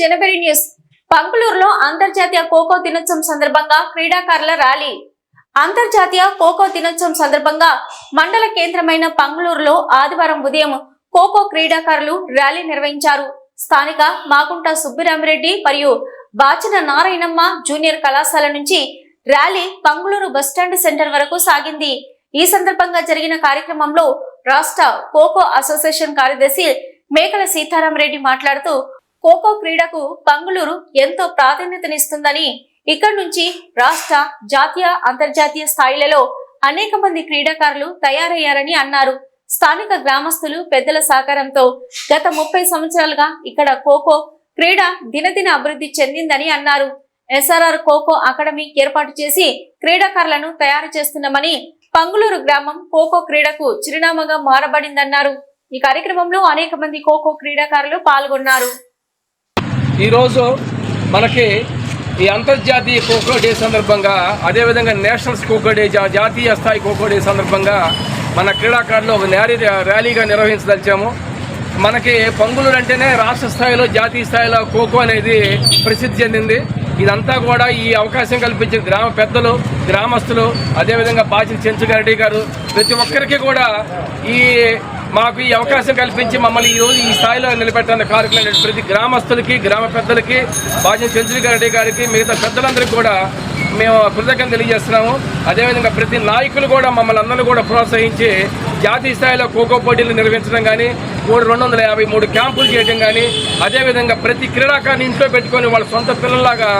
జనవరి news. పంగులూరులో అంతర్జాతీయ ఖోఖో దినోత్సవం సందర్భంగా క్రీడాకారుల ర్యాలీ. అంతర్జాతీయ ఖోఖో దినోత్సవం సందర్భంగా మండల కేంద్రమైన పంగులూరులో ఆదివారం ఉదయం ఖోఖో క్రీడాకారులు ర్యాలీ నిర్వహించారు. స్థానిక మాగుంట సుబ్బిరామిరెడ్డి మరియు బాచిన నారాయణమ్మ జూనియర్ కళాశాల నుంచి ర్యాలీ పంగులూరు బస్టాండ్ సెంటర్ వరకు సాగింది. ఈ సందర్భంగా జరిగిన కార్యక్రమంలో రాష్ట్ర ఖోఖో అసోసియేషన్ కార్యదర్శి మేకల సీతారామరెడ్డి మాట్లాడుతూ ఖోఖో క్రీడకు పంగులూరు ఎంతో ప్రాధాన్యతనిస్తుందని ఇక్కడి నుంచి రాష్ట్ర జాతీయ అంతర్జాతీయ స్థాయిలలో అనేక మంది క్రీడాకారులు తయారయ్యారని అన్నారు. స్థానిక గ్రామస్తులు పెద్దల సహకారంతో గత ముప్పై సంవత్సరాలుగా ఇక్కడ ఖోఖో క్రీడ దినదిన అభివృద్ధి చెందిందని అన్నారు. ఎస్ఆర్ఆర్ ఖోఖో అకాడమీ ఏర్పాటు చేసి క్రీడాకారులను తయారు చేస్తున్నామని పంగులూరు గ్రామం ఖోఖో క్రీడకు చిరునామాగా మారబడిందన్నారు. ఈ కార్యక్రమంలో అనేక మంది ఖోఖో క్రీడాకారులు పాల్గొన్నారు. ఈరోజు మనకి ఈ అంతర్జాతీయ ఖోఖో డే సందర్భంగా అదేవిధంగా నేషనల్స్ ఖోఖో డే జాతీయ స్థాయి ఖోఖో డే సందర్భంగా మన క్రీడాకారులు ఒక ర్యాలీ ర్యాలీగా నిర్వహించదలిచాము. మనకి పంగులూరు అంటేనే రాష్ట్ర స్థాయిలో జాతీయ స్థాయిలో ఖోఖో అనేది ప్రసిద్ధి చెందింది. ఇదంతా కూడా ఈ అవకాశం కల్పించిన గ్రామ పెద్దలు గ్రామస్తులు అదేవిధంగా బాచిన చెంచుగారెడ్డి గారు ప్రతి ఒక్కరికి కూడా ఈ మాకు ఈ అవకాశం కల్పించి మమ్మల్ని ఈ ఈ స్థాయిలో నిలబెట్టడానికి కార్యక్రమం ప్రతి గ్రామస్తులకి గ్రామ పెద్దలకి బాధ్యత చెంచుగారెడ్డి గారికి మిగతా పెద్దలందరికీ కూడా మేము కృతజ్ఞత తెలియజేస్తున్నాము. అదేవిధంగా ప్రతి నాయకులు కూడా మమ్మల్ని అందరూ కూడా ప్రోత్సహించి జాతీయ స్థాయిలో ఖోఖో పోటీలు నిర్వహించడం కానీ మూడు రెండు వందల యాభై మూడు క్యాంపులు చేయడం కానీ అదేవిధంగా ప్రతి క్రీడాకారుని ఇంట్లో పెట్టుకొని వాళ్ళ సొంత పిల్లల్లాగా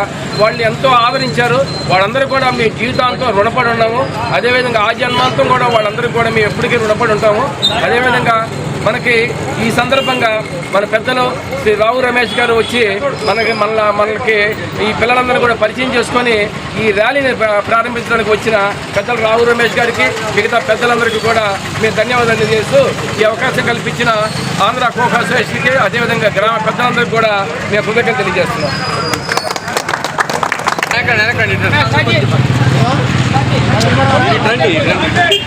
వాళ్ళని ఎంతో ఆదరించారు. వాళ్ళందరూ కూడా మీ జీవితాంతం రుణపడి ఉన్నాము. అదేవిధంగా ఆ జన్మాంతం కూడా వాళ్ళందరూ కూడా మేము ఎప్పటికీ రుణపడి ఉంటాము. అదేవిధంగా మనకి ఈ సందర్భంగా మన పెద్దలు శ్రీ రావు రమేష్ గారు వచ్చి మనకి మన మనకి ఈ పిల్లలందరూ కూడా పరిచయం చేసుకొని ఈ ర్యాలీని ప్ర- ప్రారంభించడానికి వచ్చిన పెద్దలు రావు రమేష్ గారికి మిగతా పెద్దలందరికీ కూడా మేము ధన్యవాదాలు తెలియజేస్తూ ఈ అవకాశం కల్పించిన ఆంధ్ర ఖోఖో అసోసియేషన్కి అదేవిధంగా గ్రామ పెద్దలందరికీ కూడా మేము కృతజ్ఞత తెలియజేస్తున్నాం. రండి. రండి.